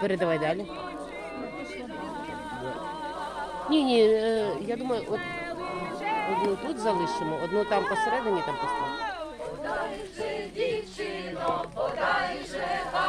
Передавай далі. Ні, ні, е, я думаю, от одну тут залишимо, одну там посередині там поставимо. Теж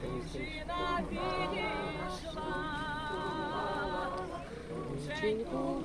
повісила. Рученьку.